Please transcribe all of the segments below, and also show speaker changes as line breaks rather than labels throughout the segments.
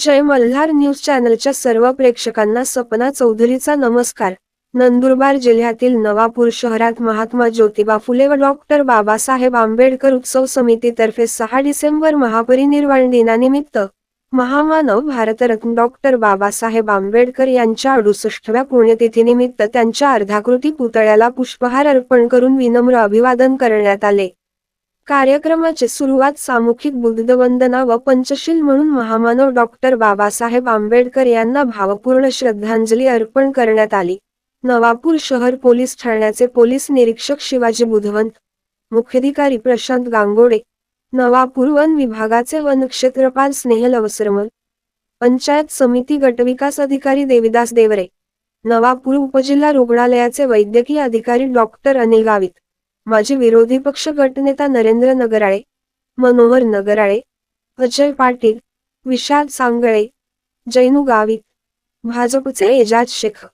जय Malhar news चॅनलच्या सर्व प्रेक्षकांना सपना चौधरीचा नमस्कार. नंदुरबार जिल्ह्यातील नवापूर शहरात महात्मा ज्योतिबा फुले व डॉक्टर बाबासाहेब आंबेडकर उत्सव समितीतर्फे सहा डिसेंबर महापरिनिर्वाण दिनानिमित्त महामानव भारतरत्न डॉक्टर बाबासाहेब आंबेडकर यांच्या अडुसष्टव्या पुण्यतिथीनिमित्त त्यांच्या अर्धाकृती पुतळ्याला पुष्पहार अर्पण करून विनम्र अभिवादन करण्यात आले. कार्यक्रमाची सुरुवात सामुखिक बुद्धवंदना व पंचशील म्हणून महामानव डॉक्टर बाबासाहेब आंबेडकर यांना भावपूर्ण श्रद्धांजली अर्पण करण्यात आली. नवापूर शहर पोलीस ठाण्याचे पोलीस निरीक्षक शिवाजी बुधवंत मुख्याधिकारी प्रशांत गांगोडे नवापूर वन विभागाचे वन क्षेत्रपाल स्नेहल अवसरमल पंचायत समिती गटविकास अधिकारी देविदास देवरे नवापूर उपजिल्हा रुग्णालयाचे वैद्यकीय अधिकारी डॉक्टर अनिल गावित. माजी विरोधी पक्ष गटनेता नरेंद्र नगराळे मनोहर नगराळे अजय पाटील विशाल सांगळे जैनू गावित भाजपचे एजाज शेख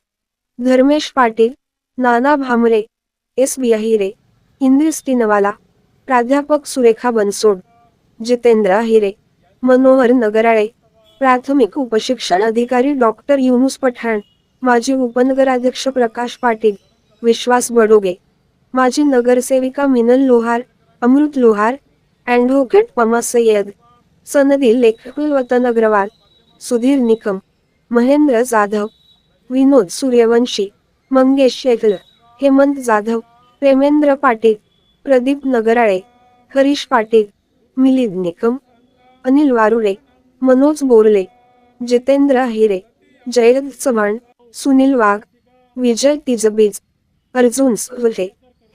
धर्मेश पाटील नाना भामरे एस बी अहिरे इंद्रिस टिनवाला प्राध्यापक सुरेखा बनसोड जितेंद्र अहिरे मनोहर नगराळे प्राथमिक उपशिक्षण अधिकारी डॉक्टर युनुस पठाण माजी उपनगराध्यक्ष प्रकाश पाटील विश्वास बडोगे माजी नगरसेविका मिनल लोहार अमृत लोहार ॲडव्होकेट पमा सय्यद सनदी लेखक वतन अग्रवाल सुधीर निकम महेंद्र जाधव विनोद सूर्यवंशी मंगेश शेखल हेमंत जाधव प्रेमेंद्र पाटील प्रदीप नगराळे हरीश पाटील मिलिंद निकम अनिल वारुळे मनोज बोरले जितेंद्र हिरे जयद चव्हाण सुनील वाघ विजय तिजबीज अर्जुन सुरे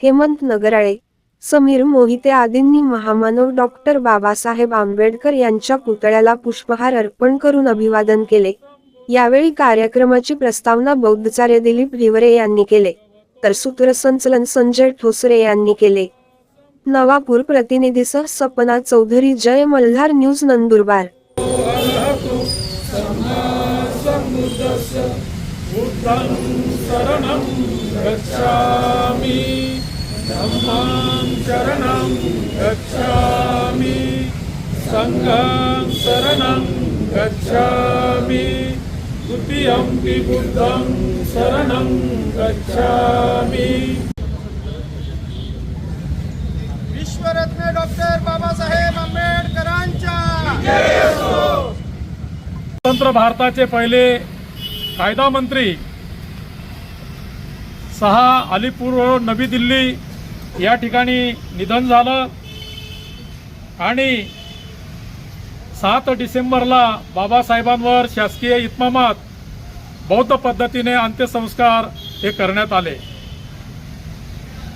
हेमंत नगराळे समीर मोहिते आदींनी महामानव डॉक्टर बाबासाहेब आंबेडकर यांच्या पुतळ्याला पुष्पहार अर्पण करून अभिवादन केले. यावेळी कार्यक्रमाची प्रस्तावना बौद्धचार्य दिलीप हिवरे यांनी केले तर सूत्रसंचलन संजय ठोसरे यांनी केले. नवापूर प्रतिनिधीसह सपना चौधरी जय मल्हार न्यूज नंदुरबार.
शरणं गच्छामि. धम्मं शरणं गच्छामि। सङ्घं शरणं गच्छामि। द्वितीयंपि बुद्धं शरणं गच्छामि।
विश्वरत्न डॉक्टर बाबासाहेब आंबेडकरांच्या
स्वतंत्र भारताचे पहिले कायदा मंत्री सहा अलीपूर रोड नवी दिल्ली या ठिकाणी निधन झालं आणि सात डिसेंबरला बाबासाहेबांवर शासकीय इतमामात बौद्ध पद्धतीने अंत्यसंस्कार हे करण्यात आले.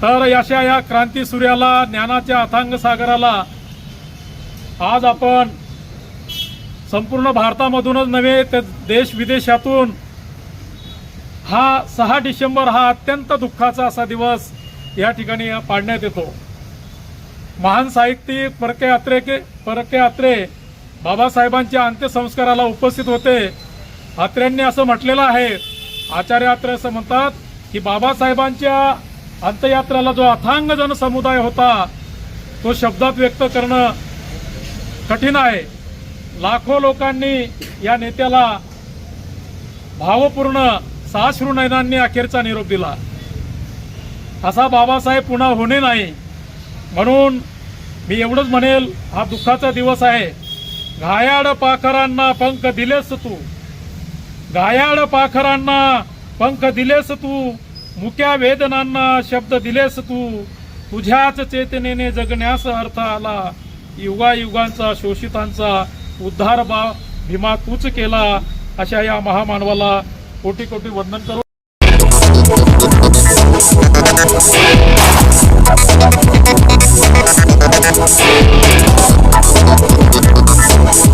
तर अशा या क्रांती सूर्याला ज्ञानाच्या अथांग सागराला आज आपण संपूर्ण भारतामधूनच नव्हे तर देश विदेशातून हा सहा डिसेंबर हा अत्यंत दुःखाचा असा दिवस या ठिकाणी पाडण्यात येतो. महान साहित्यिक परके अत्रे के परके अत्रे बाबासाहेबांच्या अंत्यसंस्काराला उपस्थित होते. अत्र्यांनी असं म्हटलेलं आहे आचार्य अत्रे असं म्हणतात की बाबासाहेबांच्या अंत्ययात्रेला जो अथांग जनसमुदाय होता तो शब्दात व्यक्त करणं कठीण आहे. लाखो लोकांनी या नेत्याला भावपूर्ण साश्रू नयनांनी अखेरचा निरोप दिला. असा बाबासाहेब पुन्हा होणे नाही. म्हणून मी एवढंच म्हणेल हा दुःखाचा दिवस आहे. घायाळ पाखरांना पंख दिलेस तू. घायाळ पाखरांना पंख दिलेस तू. मुक्या वेदनांना शब्द दिलेस तू. तुझ्याच चेतनेने जगण्यास अर्थ आला. युगायुगांचा शोषितांचा उद्धार बा भीमा तूच केला. अशा या महामानवाला कोटी कोटी वंदन करू.